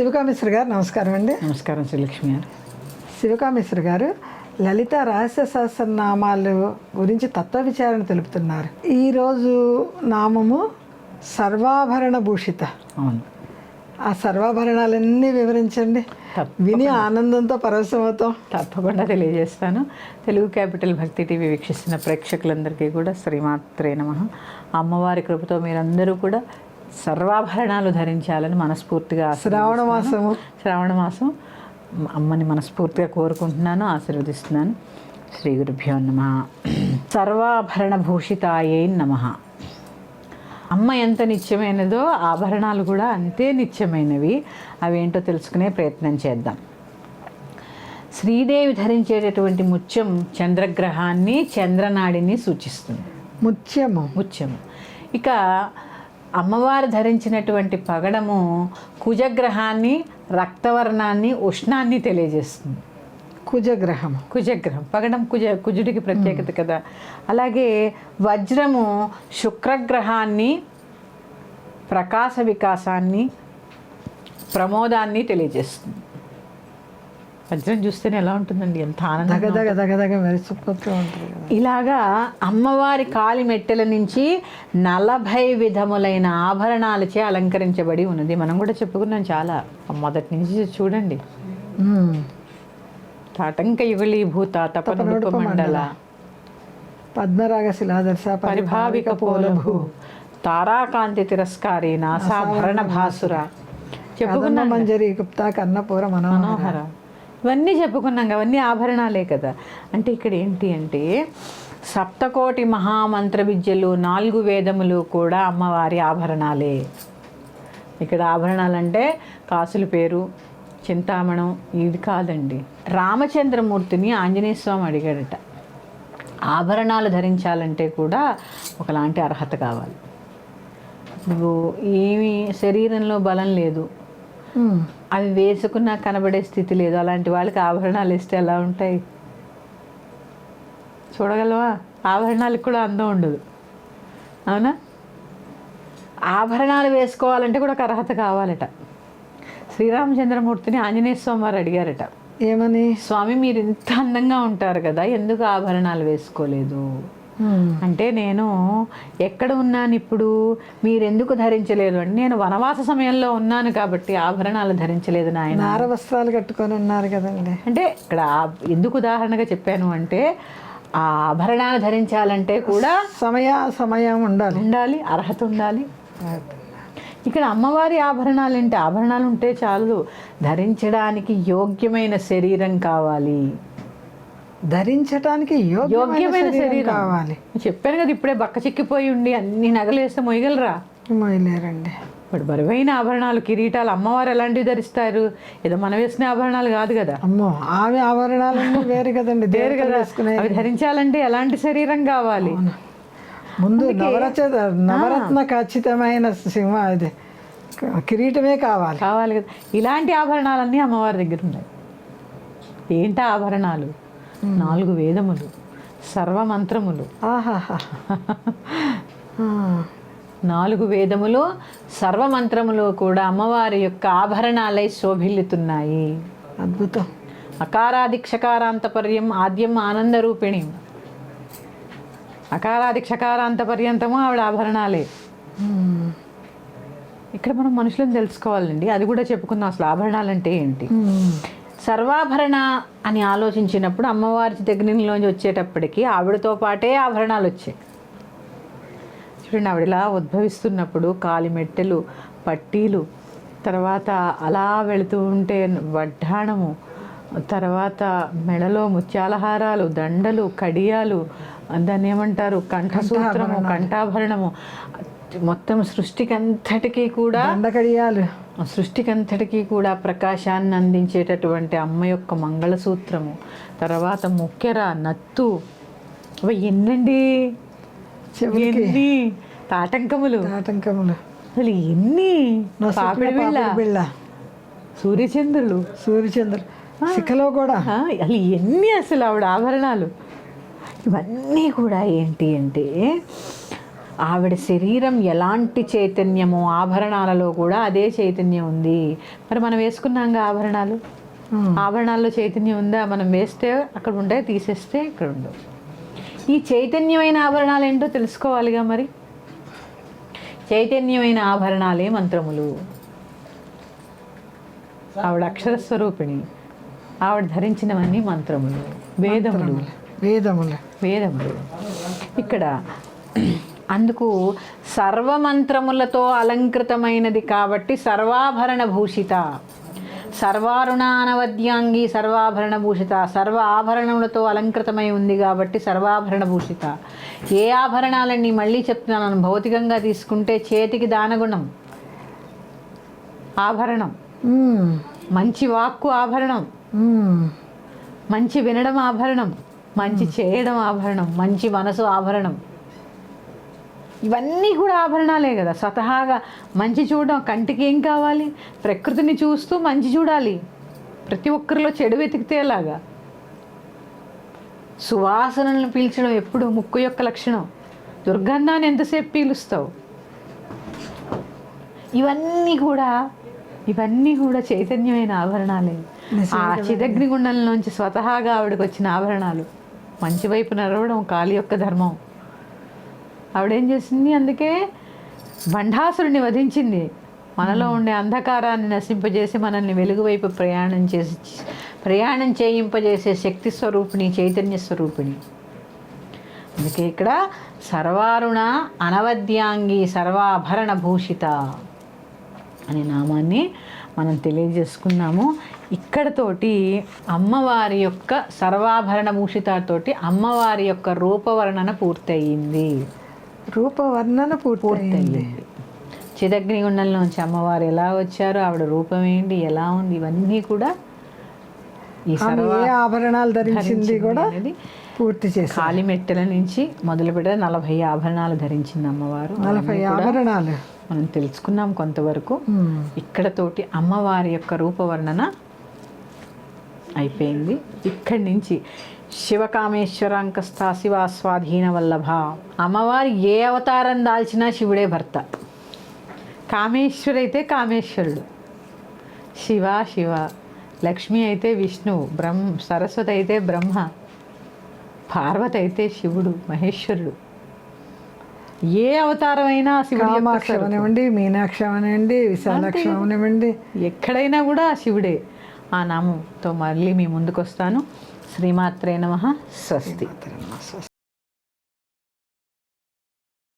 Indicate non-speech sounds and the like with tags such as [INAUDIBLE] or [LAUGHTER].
శివకామేశ్వర గారు నమస్కారం అండి. నమస్కారం శ్రీలక్ష్మి గారు. శివకామేశ్వర గారు లలిత రహస్య సహస్రనామాలు గురించి తత్వ విచారణ తెలుపుతున్నారు ఈరోజు నామము సర్వాభరణ భూషిత. అవును. ఆ సర్వాభరణాలన్నీ వివరించండి. విని ఆనందంతో పరవశమవుతాం. తప్పకుండా తెలియజేస్తాను. తెలుగు క్యాపిటల్ భక్తి టీవీ వీక్షిస్తున్న ప్రేక్షకులందరికీ కూడా శ్రీమాత్రే నమ. అమ్మవారి కృపతో మీరందరూ కూడా సర్వాభరణాలు ధరించాలని మనస్ఫూర్తిగా శ్రావణ. మాసము. శ్రావణ మాసం. అమ్మని మనస్ఫూర్తిగా కోరుకుంటున్నాను ఆశీర్వదిస్తున్నాను. శ్రీ గురుభ్యో నమ. సర్వాభరణ భూషితాయే నమ. అమ్మ ఎంత నిత్యమైనదో ఆభరణాలు కూడా అంతే నిత్యమైనవి. అవేంటో తెలుసుకునే ప్రయత్నం చేద్దాం. శ్రీదేవి ధరించేటటువంటి ముత్యం చంద్రగ్రహాన్ని చంద్రనాడిని సూచిస్తుంది. ముత్యము. ముత్యము. ఇక అమ్మవారు ధరించినటువంటి పగడము కుజగ్రహాన్ని రక్తవర్ణాన్ని ఉష్ణాన్ని తెలియజేస్తుంది. కుజగ్రహము కుజగ్రహం. పగడం కుజ కుజుడికి ప్రత్యేకత కదా. అలాగే వజ్రము శుక్రగ్రహాన్ని ప్రకాశ వికాసాన్ని ప్రమోదాన్ని తెలియజేస్తుంది. వజ్రం చూస్తేనే ఎలా ఉంటుందండి? ఎంత మెరిసిపోతూ ఉంటుంది. కదా. ఇలాగా అమ్మవారి కాలి మెట్టెల నుంచి నలభై విధములైన ఆభరణాలచే అలంకరించబడి ఉన్నది. మనం కూడా చెప్పుకున్నాం చాలా. మొదటి నుంచి చూడండి. తాటంక యుగళీభూత తపనుడుప మండల. పద్మరాగ శిలాదర్శ పరిభావిక పోలభూ. తారాకాంతి తిరస్కారి నాసాభరణ భాసుర. చెప్పుకున్నాం మంజరి గుప్తా కన్నపూర మనోహర. ఇవన్నీ చెప్పుకున్నాం కదా, అవన్నీ ఆభరణాలే కదా. అంటే ఇక్కడ ఏంటి అంటే సప్తకోటి మహామంత్ర విద్యలు నాలుగు వేదములు కూడా అమ్మవారి ఆభరణాలే. ఇక్కడ ఆభరణాలంటే కాసుల పేరు చింతామణం ఇది కాదండి. రామచంద్రమూర్తిని ఆంజనేయ స్వామి అడిగాడట. ఆభరణాలు ధరించాలంటే కూడా ఒకలాంటి అర్హత కావాలి. నువ్వు ఏమి శరీరంలో బలం లేదు. అవి వేసుకున్నా కనబడే స్థితి లేదు. అలాంటి వాళ్ళకి ఆభరణాలు ఇస్తే ఎలా ఉంటాయి? చూడగలవా? ఆభరణాలకు కూడా అందం ఉండదు. అవునా? ఆభరణాలు వేసుకోవాలంటే కూడా ఒక అర్హత కావాలట. శ్రీరామచంద్రమూర్తిని ఆంజనేయ స్వామి వారు అడిగారట. ఏమని? స్వామి మీరు ఇంత అందంగా ఉంటారు కదా ఎందుకు ఆభరణాలు వేసుకోలేదు. అంటే నేను ఎక్కడ ఉన్నాను ఇప్పుడు మీరెందుకు ధరించలేదు అంటే నేను వనవాస సమయంలో ఉన్నాను కాబట్టి ఆభరణాలు ధరించలేదు నాయన. నార వస్త్రాలు కట్టుకొని ఉన్నారు కదండి. అంటే ఇక్కడ ఎందుకు ఉదాహరణగా చెప్పాను అంటే ఆ ఆభరణాలు ధరించాలంటే కూడా సమయ సమయం ఉండాలి. ఉండాలి. అర్హత ఉండాలి. ఇక్కడ అమ్మవారి ఆభరణాలు ఏంటి? ఆభరణాలు ఉంటే చాలు. ధరించడానికి యోగ్యమైన శరీరం కావాలి. ధరించటానికి యోగ్యమైన శరీరం కావాలి. చెప్పాను కదా ఇప్పుడే బక్క చిక్కిపోయి ఉండి అన్ని నగలు వేస్తే మొయ్యగలరా? మొయ్యలేరండి. ఇప్పుడు బరువైన ఆభరణాలు కిరీటాలు అమ్మవారు ఎలాంటివి ధరిస్తారు? ఏదో మనం వేసుకునే ఆభరణాలు కాదు కదా. అమ్మో ఆమె ఆభరణాలన్నీ వేరు కదండి. [LAUGHS] వేరు కదా. అవి ధరించాలంటే ఎలాంటి శరీరం కావాలి? ముందు నవరచ నవరత్న ఖచ్చితమైన సింహ ఇది. కిరీటమే కావాలి. కావాలి కదా. ఇలాంటి ఆభరణాలన్నీ అమ్మవారి దగ్గర ఉన్నాయి. ఏంటి ఆభరణాలు? నాలుగు వేదములు సర్వమంత్రములు. [LAUGHS] నాలుగు వేదములు సర్వమంత్రములు కూడా అమ్మవారి యొక్క ఆభరణాలై శోభిల్లుతున్నాయి. అద్భుతం. అకారాదిక్షకారాంత పర్యం ఆద్యం ఆనంద రూపిణి అకారాదిక్షకారాంత పర్యంతము ఆవిడ ఆభరణాలే. ఇక్కడ మనం మనుషులను తెలుసుకోవాలండి. అది కూడా చెప్పుకుందాం అసలు ఆభరణాలు అంటే ఏంటి. సర్వాభరణ అని ఆలోచించినప్పుడు అమ్మవారి దగ్గరలోంచి వచ్చేటప్పటికి ఆవిడతో పాటే ఆభరణాలు వచ్చాయి. చూడండి ఆవిడ ఇలా ఉద్భవిస్తున్నప్పుడు కాలిమెట్టెలు పట్టీలు తర్వాత అలా వెళుతూ ఉంటే వడ్డాణము తర్వాత మెడలో ముత్యాలహారాలు దండలు కడియాలు దాన్ని ఏమంటారు? కంఠసూత్రము కంఠాభరణము మొత్తం సృష్టికి అంతటికీ కూడా దండకడియాలు. సృష్టికంతటికీ కూడా ప్రకాశాన్ని అందించేటటువంటి అమ్మ యొక్క మంగళసూత్రము. తర్వాత ముక్కెర నత్తు అవి ఎన్నండి? ఎన్ని? తాటంకములు. ఆటంకములు అసలు ఎన్ని? బిళ్ళ. సూర్యచంద్రులు. సూర్యచంద్ర శిఖలో కూడా. అసలు ఎన్ని అసలు ఆవిడ ఆభరణాలు? ఇవన్నీ కూడా ఏంటి అంటే ఆవిడ శరీరం ఎలాంటి చైతన్యమో ఆభరణాలలో కూడా అదే చైతన్యం ఉంది. మరి మనం వేసుకున్నాంగా ఆభరణాలు. ఆభరణాల్లో చైతన్యం ఉందా? మనం వేస్తే అక్కడ ఉండే తీసేస్తే ఇక్కడ ఉండవు. ఈ చైతన్యమైన ఆభరణాలు ఏంటో తెలుసుకోవాలిగా మరి? చైతన్యమైన ఆభరణాలే మంత్రములు. ఆవిడ అక్షర స్వరూపిణి. ఆవిడ ధరించినవన్నీ మంత్రములు. వేదములు. వేదములు. వేదములు. ఇక్కడ అందుకు సర్వమంత్రములతో అలంకృతమైనది కాబట్టి సర్వాభరణ భూషిత. సర్వారుణానవద్యాంగి సర్వాభరణ భూషిత. సర్వ ఆభరణములతో అలంకృతమై ఉంది కాబట్టి సర్వాభరణ భూషిత. ఏ ఆభరణాలన్నీ మళ్ళీ చెప్తున్నాను భౌతికంగా తీసుకుంటే చేతికి దానగుణం. ఆభరణం. మంచి వాక్కు ఆభరణం. మంచి వినడం ఆభరణం. మంచి చేయడం ఆభరణం. మంచి మనసు ఆభరణం. ఇవన్నీ కూడా ఆభరణాలే కదా. స్వతహాగా మంచి చూడడం కంటికి ఏం కావాలి? ప్రకృతిని చూస్తూ మంచి చూడాలి. ప్రతి ఒక్కరిలో చెడు వెతికితే ఎలాగా? సువాసనలను పీల్చడం ఎప్పుడు ముక్కు యొక్క లక్షణం. దుర్గంధాన్ని ఎంతసేపు పీలుస్తావు? ఇవన్నీ కూడా ఇవన్నీ కూడా చైతన్యమైన ఆభరణాలే. ఆ చిదగ్ని గుండంలోంచి స్వతహాగా ఆవిడకి వచ్చిన ఆభరణాలు. మంచి వైపు నడవడం కాలి యొక్క ధర్మం. ఆవిడేం చేసింది? అందుకే బండాసురుని వధించింది. మనలో ఉండే అంధకారాన్ని నశింపజేసి మనల్ని వెలుగు వైపు ప్రయాణం చేసి ప్రయాణం చేయింపజేసే శక్తి స్వరూపిణి చైతన్య స్వరూపిణి. అందుకే ఇక్కడ సర్వారుణ అనవద్యాంగి సర్వాభరణ భూషిత అనే నామాన్ని మనం తెలియజేసుకున్నాము. ఇక్కడతోటి అమ్మవారి యొక్క సర్వాభరణ భూషితతోటి అమ్మవారి యొక్క రూపవర్ణన పూర్తయింది. రూపవర్ణన పూర్తయింది. చిదగ్నిగుండంలోంచి అమ్మవారు ఎలా వచ్చారు ఆవిడ రూపం ఏంటి ఎలా ఉంది ఇవన్నీ కూడా ఈ ఆభరణాలు ధరించింది కూడా పూర్తి చేసి కాలిమెట్టెల నుంచి మొదలు పెడితే నలభై ఆభరణాలు ధరించింది అమ్మవారు. నలభై ఆభరణాలు. మనం తెలుసుకున్నాం కొంతవరకు. ఉమ్. ఇక్కడతోటి అమ్మవారి యొక్క రూపవర్ణన అయిపోయింది. ఇక్కడి నుంచి శివకామేశ్వరాంకస్థ శివ స్వాధీన వల్లభ అమ్మవారు ఏ అవతారం దాల్చినా శివుడే భర్త. కామేశ్వరు అయితే కామేశ్వరుడు. శివ శివ. లక్ష్మి అయితే విష్ణువు బ్రహ్మ సరస్వతి అయితే బ్రహ్మ. పార్వతి అయితే శివుడు మహేశ్వరుడు. ఏ అవతారమైనా శివుడి అవనివ్వండి మీనాక్షి అవనివ్వండి విశాలాక్షి అవనివ్వండి. ఎక్కడైనా కూడా శివుడే. ఆ నామంతో మళ్ళీ మీ ముందుకు వస్తాను శ్రీమాత్రే నమ. స్వస్తి.